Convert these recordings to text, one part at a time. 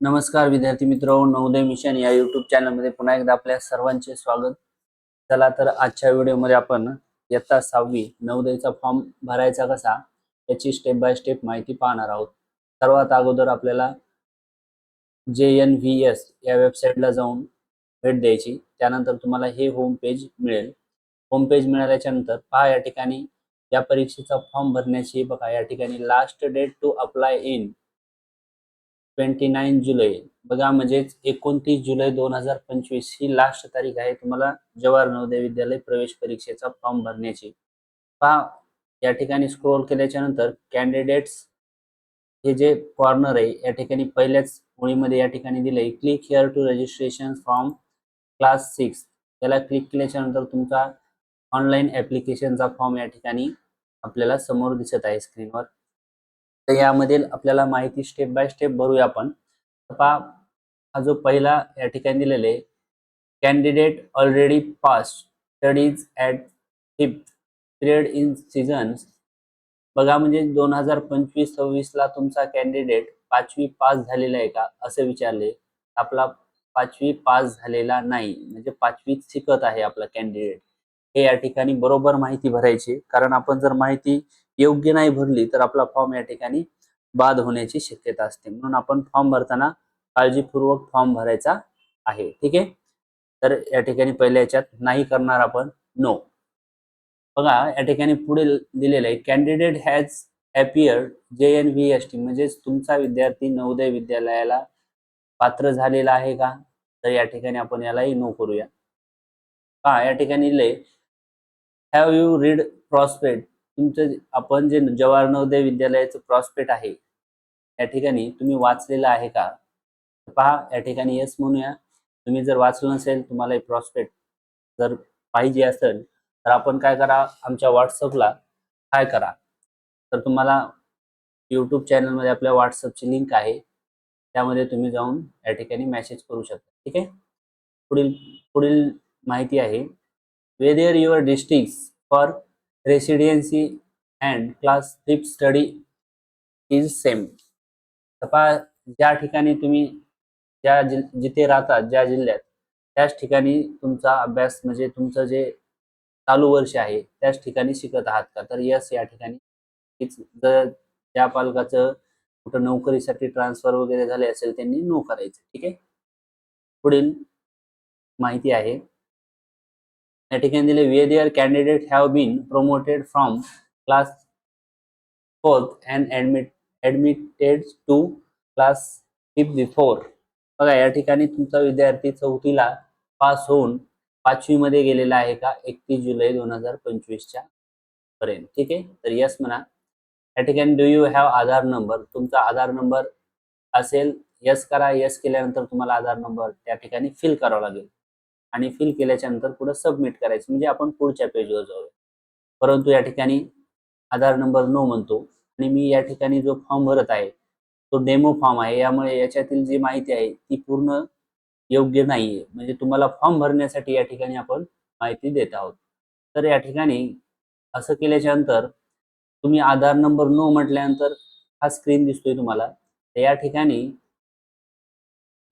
नमस्कार विद्यार्थी मित्र. नवोदय मिशन या युट्यूब चॅनलमध्ये पुन्हा एकदा आपल्या सर्वांचे स्वागत. चला तर आजच्या व्हिडिओमध्ये आपण इयत्ता सहावी नवोदयचा फॉर्म भरायचा कसा याची स्टेप बाय स्टेप माहिती पाहणार आहोत. सर्वात अगोदर आपल्याला जे एन व्ही एस या वेबसाईटला जाऊन भेट द्यायची. त्यानंतर तुम्हाला हे होम पेज मिळेल. होम पेज मिळाल्याच्या नंतर पहा या ठिकाणी या परीक्षेचा फॉर्म भरण्याची बघा या ठिकाणी last date to apply in twenty nine जुलै. बघा म्हणजेच एकोणतीस जुलै दोन हजार पंचवीस ही लास्ट तारीख आहे. तुम्हाला जवाहर नवोदय विद्यालय प्रवेश परीक्षेचा फॉर्म भरण्याची. पहा या ठिकाणी स्क्रोल केल्याच्यानंतर कॅन्डिडेट्स हे जे कॉर्नर आहे या ठिकाणी पहिल्याच ओळीमध्ये या ठिकाणी दिलंय. Click here to registration form class six त्याला क्लिक केल्याच्यानंतर तुमचा ऑनलाईन ऍप्लिकेशनचा फॉर्म या ठिकाणी आपल्याला समोर दिसत आहे स्क्रीनवर तर यामधील आपल्याला माहिती स्टेप बाय स्टेप भरूया आपण. पहा हा जो पहिला या ठिकाणी दिलेले candidate already pass studies at fifth period in seasons बघा म्हणजे दोन हजार पंचवीस सव्वीसला तुमचा कॅन्डिडेट पाचवी पास झालेला आहे का असे विचारले आपला पाचवी पास झालेला नाही म्हणजे पाचवीत शिकत आहे आपला कॅन्डिडेट हे या ठिकाणी बरोबर माहिती भरायची कारण आपण जर माहिती योग्य नाही भरली तर आपला फॉर्म या ठिकाणी बाद होण्याची शक्यता असते. म्हणून आपण फॉर्म भरताना काळजीपूर्वक फॉर्म भरायचा आहे. ठीक आहे? तर या ठिकाणी पहिल्या याच्यात नाही करणार आपण नो बघा या ठिकाणी पुढे दिलेलं आहे candidate has appear J N V S T म्हणजेच तुमचा विद्यार्थी नवोदय विद्यालयाला पात्र झालेला आहे का? तर या ठिकाणी आपण यालाही नो करूया. हा या ठिकाणी लिहिले हॅव यू रीड प्रॉस्पेक्ट तुमचं आपण जे जवाहर नवोदय विद्यालयाचं प्रॉस्पेक्ट आहे या ठिकाणी तुम्ही वाचलेलं आहे का? पहा या ठिकाणी येस म्हणूया. तुम्ही जर वाचलं नसेल तुम्हाला हे प्रॉस्पेक्ट जर पाहिजे असेल तर आपण काय करा? आमच्या व्हॉट्सअपला काय करा. तर तुम्हाला यूट्यूब चॅनलमध्ये आपल्या व्हॉट्सअपची लिंक आहे. त्यामध्ये तुम्ही जाऊन या ठिकाणी मॅसेज करू शकता. ठीक आहे? पुढील पुढील माहिती आहे. Whether your district for residency and class fifth study is same तपा ज्या ठिकाणी तुम्ही ज्या जि जिथे राहतात ज्या जिल्ह्यात त्याच ठिकाणी तुमचा अभ्यास म्हणजे तुमचं जे चालू वर्ष आहे त्याच ठिकाणी शिकत आहात का? तर यस या ठिकाणी जर ज्या पालकाचं कुठं नोकरीसाठी ट्रान्सफर वगैरे झाले असेल त्यांनी नो करायचं ठीक आहे? पुढील माहिती आहे. या ठिकाणी दिले whether candidate have been promoted from class fourth and admit admitted to class fifth before बघा या ठिकाणी तुमचा विद्यार्थी चौथीला पास होऊन पाचवीमध्ये गेलेला आहे का? एकतीस जुलै दोन हजार पंचवीसच्या पर्यंत. ठीक आहे? तर यस म्हणा. या ठिकाणी do you have Aadhaar number तुमचा आधार नंबर असेल यस करा. यस केल्यानंतर तुम्हाला आधार नंबर त्या ठिकाणी फिल करावा लागेल. आणि फिल केल्याच्यानंतर पुढे सबमिट करायचं. म्हणजे आपण पुढच्या पेजवर जाऊया. परंतु या ठिकाणी आधार नंबर नो म्हणतो. आणि मी या ठिकाणी जो फॉर्म भरत आहे तो डेमो फॉर्म आहे. यामुळे याच्यातील जी माहिती आहे ती पूर्ण योग्य नाहीये. म्हणजे तुम्हाला फॉर्म भरण्यासाठी या ठिकाणी आपण माहिती देत आहोत. तर या ठिकाणी असं केल्याच्यानंतर तुम्ही आधार नंबर नो म्हटल्यानंतर हा स्क्रीन दिसतोय तुम्हाला. या ठिकाणी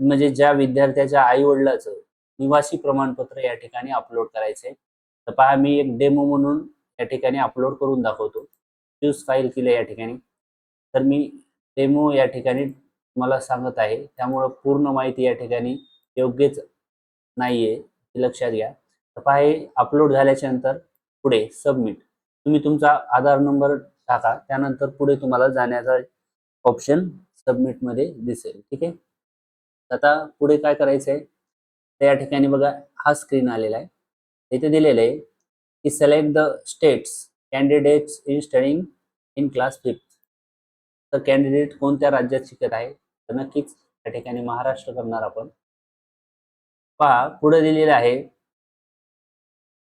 म्हणजे ज्या विद्यार्थ्याच्या आई वडिलाचं निवासी प्रमाणपत्र या ठिकाणी अपलोड करायचे. तर पहा मी एक डेमो म्हणून या ठिकाणी अपलोड करून दाखवतो. चूज फाईल केलं या ठिकाणी. तर मी डेमो या ठिकाणी तुम्हाला सांगत आहे. त्यामुळं पूर्ण माहिती या ठिकाणी योग्यच नाही हे लक्षात घ्या. तर पहा हे अपलोड झाल्याच्यानंतर पुढे सबमिट तुम्ही तुमचा आधार नंबर टाका. त्यानंतर पुढे तुम्हाला जाण्याचा ऑप्शन सबमिटमध्ये दिसेल. ठीक आहे? आता पुढे काय करायचं आहे तर या ठिकाणी बघा हा स्क्रीन आलेला आहे. इथे दिलेलं आहे की select the states candidates in studying in class fifth तर कॅन्डिडेट कोणत्या राज्यात शिकत आहे? तर नक्कीच त्या ठिकाणी महाराष्ट्र करणार आपण. पहा पुढे दिलेलं आहे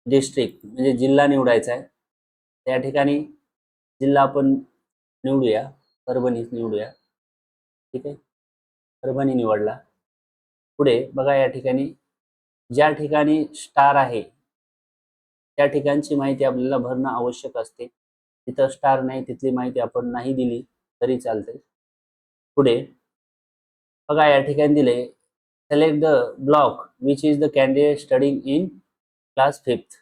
डिस्ट्रिक्ट म्हणजे जिल्हा निवडायचा आहे. त्या ठिकाणी जिल्हा आपण निवडूया परभणीच निवडूया. ठीक आहे? परभणी निवडला. पुढे बघा या ठिकाणी ज्या ठिकाणी स्टार आहे त्या ठिकाणची माहिती आपल्याला भरणं आवश्यक असते. तिथं स्टार नाही तिथली माहिती आपण नाही दिली तरी चालते पुढे बघा या ठिकाणी दिले select the block which is the candidate studying in class fifth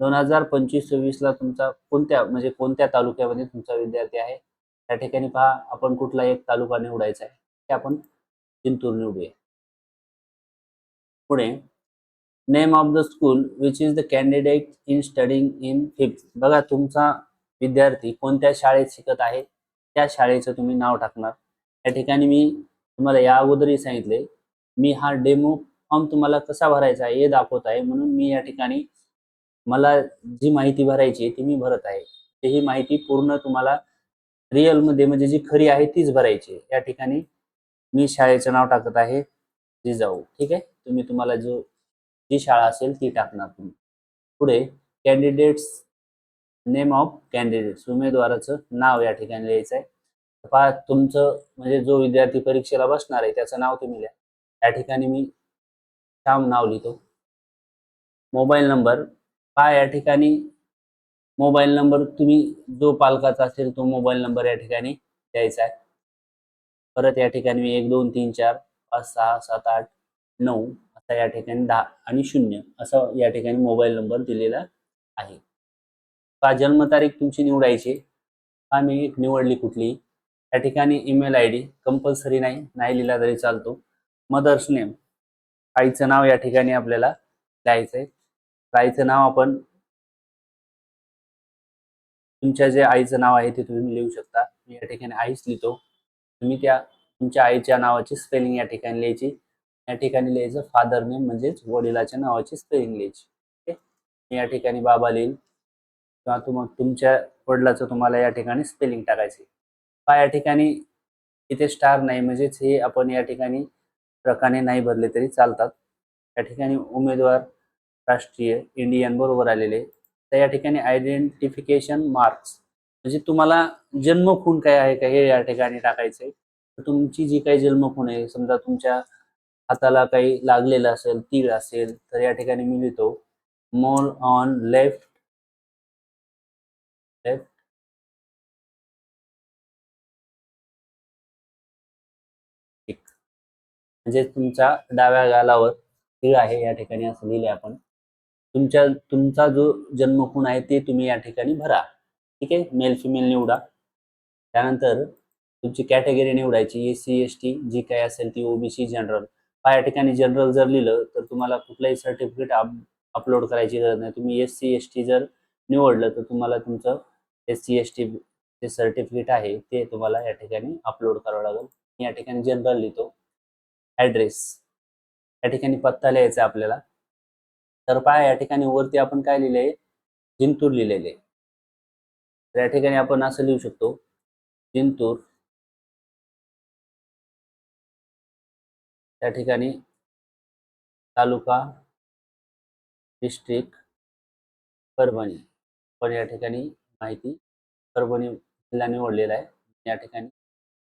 दोन हजार पंचवीस सव्वीसला तुमचा कोणत्या म्हणजे कोणत्या तालुक्यामध्ये तुमचा विद्यार्थी आहे? त्या ठिकाणी पहा आपण कुठला एक तालुका निवडायचा आहे ते आपण चिंतूर निवडूया. पुढे name of the school which is the candidate in studying in fifth बघा तुमचा विद्यार्थी कोणत्या शाळेत शिकत आहे? त्या शाळेचं तुम्ही नाव टाकणार. या ठिकाणी मी तुम्हाला या अगोदरही सांगितले मी हा डेमो फॉर्म तुम्हाला कसा भरायचा आहे हे दाखवत आहे. म्हणून मी या ठिकाणी मला जी माहिती भरायची आहे ती मी भरत आहे. ते ही माहिती पूर्ण तुम्हाला रिअलमध्ये म्हणजे जी खरी आहे तीच भरायची या ठिकाणी मी शाळेचं नाव टाकत आहे जिजाऊ. ठीक आहे? तुम्ही तुम्हाला जो जी शाळा असेल ती टाकणार तुम्ही. पुढे कॅन्डिडेट्स नेम ऑफ कॅन्डिडेट्स उमेदवाराचं नाव या ठिकाणी लिहायचं आहे. पहा तुमचं म्हणजे जो विद्यार्थी परीक्षेला बसणार आहे त्याचं नाव तुम्ही लिहा. या ठिकाणी मी श्याम नाव लिहितो. मोबाईल नंबर पहा या ठिकाणी मोबाईल नंबर तुम्ही जो पालकाचा असेल तो मोबाईल नंबर या ठिकाणी द्यायचा आहे. परत या ठिकाणी मी एक दोन तीन चार पाच सहा सात आठ नऊ असा या ठिकाणी दहा आणि शून्य असा या ठिकाणी मोबाईल नंबर दिलेला आहे. का जन्मतारीख तुमची निवडायची. हा मी निवडली कुठली? या ठिकाणी ईमेल आय डी कंपल्सरी नाही नाही लिहिला तरी चालतो. मदर्स नेम आईचं नाव या ठिकाणी आपल्याला लिहायचं आहे आईचं नाव आपण तुमच्या जे आईचं नाव आहे ते तुम्ही लिहू शकता. मी या ठिकाणी आईच लिहितो. तुम्ही त्या तुमच्या आईच्या नावाची स्पेलिंग या ठिकाणी लिहायची. या ठिकाणी लिहायचं फादर नेम म्हणजेच वडिलाच्या नावाची स्पेलिंग लिहायची ओके? या ठिकाणी बाबा लिहिल किंवा तुम तुमच्या वडिलाचं तुम्हाला या ठिकाणी स्पेलिंग टाकायचे पा या ठिकाणी इथे स्टार नाही म्हणजेच हे आपण या ठिकाणी प्रकारे नाही भरले तरी चालतात. या ठिकाणी उमेदवार राष्ट्रीय इंडियन बरोबर आलेले. तर या ठिकाणी आयडेंटिफिकेशन मार्क्स म्हणजे तुम्हाला जन्म खून काय आहे का हे या ठिकाणी टाकायचे तुमची जी काही जन्म खून आहे समजा तुमच्या हाताला काही लागलेलं असेल तीळ असेल तर या ठिकाणी मी लिहितो मोल ऑन लेफ्ट लेफ्ट म्हणजे तुमच्या डाव्या गालावर तीळ आहे या ठिकाणी असं लिहिले आपण. तुमच्या तुमचा जो जन्मखूण आहे ते तुम्ही या ठिकाणी भरा. ठीक आहे? मेल फिमेल निवडा. त्यानंतर तुमची कॅटेगरी निवडायची एस सी एस टी जी काय असेल ती ओबीसी जनरल हा या ठिकाणी जनरल जर लिहिलं तर तुम्हाला कुठलंही सर्टिफिकेट अपलोड करायची गरज नाही. तुम्ही एस सी एस टी जर निवडलं तर तुम्हाला तुमचं एस सी एस टी जे सर्टिफिकेट आहे ते तुम्हाला या ठिकाणी अपलोड करावं लागेल. मी या ठिकाणी जनरल लिहितो. ॲड्रेस या ठिकाणी पत्ता लिहायचा आपल्याला. तर पहा या ठिकाणी वरती आपण काय लिहिलंय? जिंतूर लिहिलेले तर या ठिकाणी आपण असं लिहू शकतो. जिंतूर त्या ठिकाणी तालुका डिस्ट्रिक्ट परभणी. पण या ठिकाणी माहिती परभणी जिल्हा निवडलेला आहे. या ठिकाणी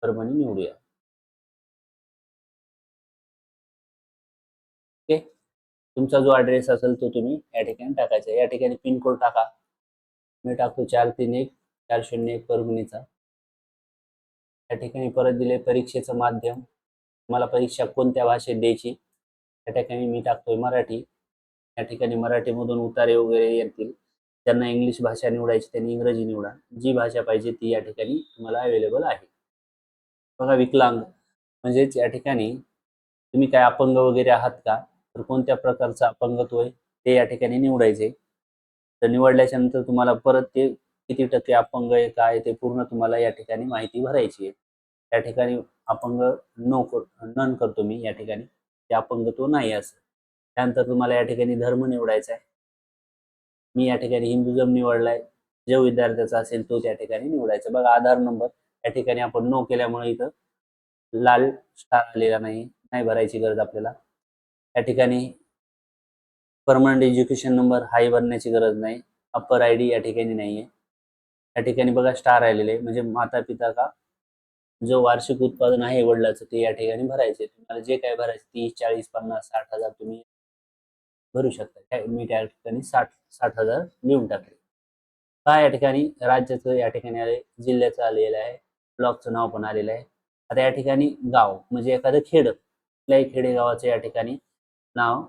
परभणी निवडूया. ओके. तुमचा जो ॲड्रेस असेल तो तुम्ही या ठिकाणी टाकायचा या ठिकाणी पिनकोड टाका. मी टाकतो चार तीन एक चार शून्य एक परभणीचा. या ठिकाणी परत दिले परीक्षेचं माध्यम. मला परीक्षा कोणत्या भाषेत द्यायची? या ठिकाणी मी टाकतोय मराठी. या ठिकाणी मराठीमधून उतारे वगैरे येतील. ज्यांना इंग्लिश भाषा निवडायची त्यांनी इंग्रजी निवडा. जी भाषा पाहिजे ती या ठिकाणी तुम्हाला अवेलेबल आहे. बघा विकलांग म्हणजेच या ठिकाणी तुम्ही काय अपंग वगैरे आहात का? तर कोणत्या प्रकारचं अपंगत्व आहे? ते या ठिकाणी निवडायचे. तर निवडल्याच्या नंतर तुम्हाला परत ते किती टक्के अपंग आहे काय ते पूर्ण तुम्हाला या ठिकाणी माहिती भरायची आहे. या ठिकाणी अपंग नो कर नन करतो मी या ठिकाणी. ते तो नाही असं. त्यानंतर तुम्हाला या ठिकाणी धर्म निवडायचा आहे. मी या ठिकाणी हिंदुझम निवडलाय. जो विद्यार्थ्याचा असेल तो त्या ठिकाणी निवडायचा. बघा आधार नंबर. या ठिकाणी आपण नो केल्यामुळे इथं लाल स्टार आलेला नाही. नाही भरायची गरज आपल्याला. या ठिकाणी परमनंट एज्युकेशन नंबर हाय भरण्याची गरज नाही. अप्पर आय डी या ठिकाणी नाही आहे या ठिकाणी बघा स्टार आलेले. म्हणजे माता पिता का जो वार्षिक उत्पादन आहे वडिलाचं ते या ठिकाणी भरायचे. तुम्हाला जे काय भरायचे तीस चाळीस पन्नास साठ हजार तुम्ही भरू शकता. काय मी त्या ठिकाणी साठ साठ हजार लिहून टाकले. का या ठिकाणी राज्याचं या ठिकाणी आले जिल्ह्याचं आलेलं आहे. ब्लॉकचं नाव पण आलेलं आहे. आता या ठिकाणी गाव म्हणजे एखादं खेड. कुठल्याही खेडेगावाचं या ठिकाणी नाव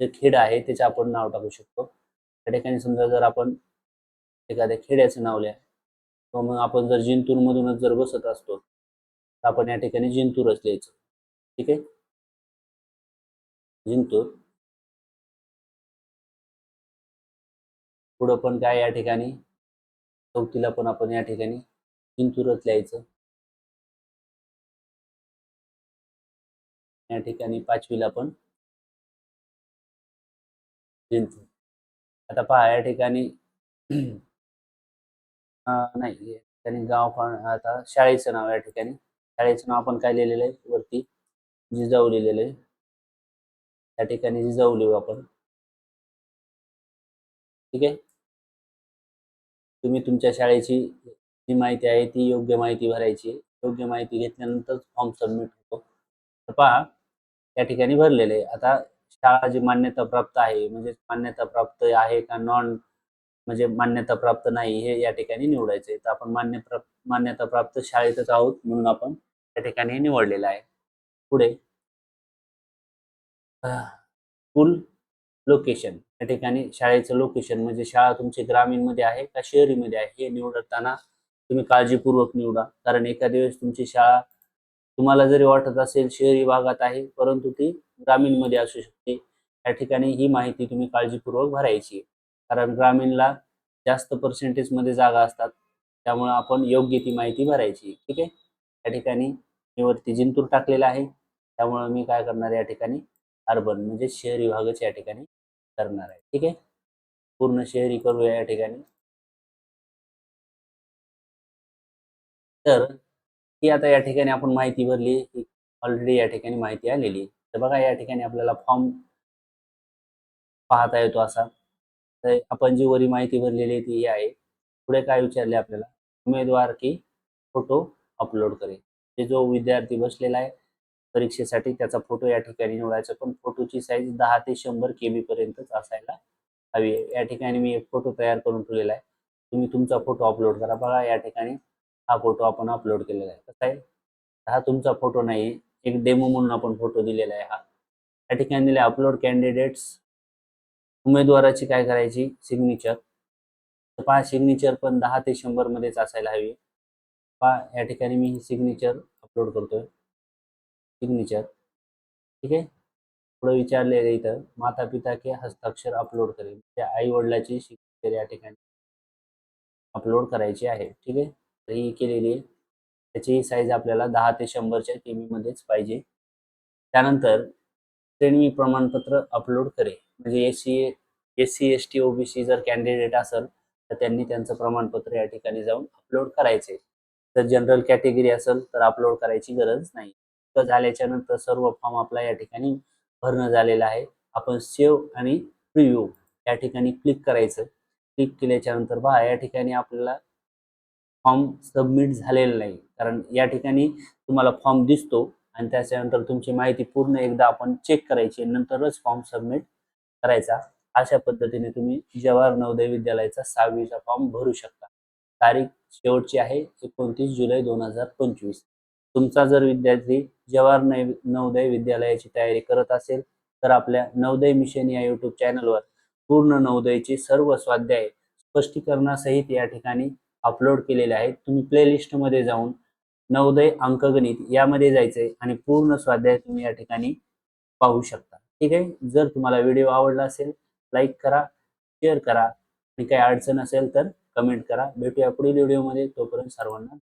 जे खेड आहे त्याचं आपण नाव टाकू शकतो. त्या ठिकाणी समजा जर आपण एखाद्या खेड्याचं नाव लिहा किंवा मग आपण जर जिंतूर मधूनच जर बसत असतो आपण या ठिकाणी जिंतूरच लिहायचं. ठीक आहे? जिंतूर. पुढं पण काय या ठिकाणी? चौथीला पण आपण या ठिकाणी जिंतूरच लिहायचं. या ठिकाणी पाचवीला पण जिंतूर. आता पहा या ठिकाणी नाही या ठिकाणी गाव पण आता शाळेचं नाव या ठिकाणी. शाळेचं नाव आपण काय लिहिलेलं आहे? वरती जिजाऊ लिहिलेलं आहे. त्या ठिकाणी जिजाऊ लिहू आपण. ठीक आहे? तुम्ही तुमच्या शाळेची जी माहिती आहे ती योग्य माहिती भरायची योग्य माहिती घेतल्यानंतर फॉर्म सबमिट होतो. तर पहा त्या ठिकाणी भरलेले आहे. आता शाळा जी मान्यता प्राप्त आहे म्हणजे मान्यता प्राप्त आहे का नॉन म्हणजे मान्यता प्राप्त नाही हे या ठिकाणी निवडायचे तर आपण मान्य मान्यता प्राप्त शाळेतच आहोत म्हणून आपण या ठिकाणी निवडलेलं आहे. पुढे. स्कूल लोकेशन या ठिकाणी शाळेचं लोकेशन म्हणजे शाळा तुमची ग्रामीणमध्ये आहे का शहरीमध्ये आहे हे निवडताना तुम्ही काळजीपूर्वक निवडा. कारण एखाद्या वेळेस तुमची शाळा तुम्हाला जरी वाटत असेल शहरी भागात आहे परंतु ती ग्रामीणमध्ये असू शकते. या ठिकाणी ही माहिती तुम्ही काळजीपूर्वक भरायची कारण ग्रामीणला जास्त पर्सेंटेजमध्ये जागा असतात. त्यामुळे आपण योग्य ती माहिती भरायची. ठीक आहे? या ठिकाणी मी वरती जिंतूर टाकलेला आहे. त्यामुळे मी काय करणार या ठिकाणी? अर्बन म्हणजे शहरी भागच या ठिकाणी करणार आहे. ठीक आहे? पूर्ण शहरी करूया या ठिकाणी. तर ही आता या ठिकाणी आपण माहिती भरली. ही ऑलरेडी या ठिकाणी माहिती आलेली तर बघा या ठिकाणी आपल्याला फॉर्म पाहता येतो असा. तर आपण जी वरी माहिती भरलेली आहे ती ही आहे. पुढे काय विचारले आपल्याला? उमेदवार की फोटो अपलोड करेल. ते जो विद्यार्थी बसलेला आहे परीक्षेसाठी त्याचा फोटो या ठिकाणी निवडायचा. पण फोटोची साईज दहा ते शंभर के बी पर्यंतच असायला हवी आहे. या ठिकाणी मी एक फोटो तयार करून ठेवलेला आहे. तुम्ही तुमचा फोटो अपलोड करा. बघा या ठिकाणी हा फोटो आपण अपलोड केलेला आहे. कसं आहे? हा तुमचा फोटो नाही एक डेमो म्हणून आपण फोटो दिलेला आहे हा. या ठिकाणी दिले अपलोड कॅन्डिडेट्स उमेदवाराची काय करायची? सिग्नेचर तर पहा सिग्नेचर पण दहा ते शंभर मध्येच असायला हवी. पहा या ठिकाणी मी ही सिग्नेचर अपलोड करतोय. सिग्नेचर ठीक आहे? पुढे विचारले इथं? माता पिता के हस्ताक्षर अपलोड करेल त्या आई वडिलाची सिग्नेचर या ठिकाणी अपलोड करायची आहे. ठीक आहे? तर ही केलेली आहे. त्याची साईज आपल्याला दहा ते शंभरच्या केमी मध्येच पाहिजे. त्यानंतर श्रेणी प्रमाणपत्र अपलोड करेल म्हणजे S C S C S T OBC जर कॅन्डिडेट असेल तर त्यांनी त्यांचं प्रमाणपत्र या ठिकाणी जाऊन अपलोड करायचे. जर जनरल कॅटेगरी असेल तर अपलोड करायची गरज नाही. तर झाल्याच्यानंतर सर्व फॉर्म आपला या ठिकाणी भरणं झालेला आहे. आपण सेव्ह आणि प्रिव्ह्यू या ठिकाणी क्लिक करायचं. क्लिक केल्याच्यानंतर पहा या ठिकाणी आपल्याला फॉर्म सबमिट झालेला नाही. कारण या ठिकाणी तुम्हाला फॉर्म दिसतो आणि त्याच्यानंतर तुमची माहिती पूर्ण एकदा आपण चेक करायची नंतरच फॉर्म सबमिट करायचा अशा पद्धतीने तुम्ही जवाहर नवोदय विद्यालयाचा सहावीचा फॉर्म भरू शकता. तारीख शेवटची आहे एकोणतीस जुलै दोन हजार पंचवीस. तुमचा जर विद्यार्थी जवाहर नवोदय विद्यालयाची तयारी करत असेल तर आपल्या नवोदय मिशन या युट्यूब चॅनलवर पूर्ण नवोदयचे सर्व स्वाध्याय स्पष्टीकरणासहित या ठिकाणी अपलोड केलेले आहेत. तुम्ही प्लेलिस्टमध्ये जाऊन नवोदय अंकगणित यामध्ये जायचंय आणि पूर्ण स्वाध्याय तुम्ही या ठिकाणी पाहू शकता. ठीक आहे? जर तुम्हाला व्हिडिओ आवडला असेल लाईक करा शेअर करा. आणि काही अडचण असेल तर कमेंट करा. भेटूया पुढील व्हिडिओमध्ये. तोपर्यंत सर्वांना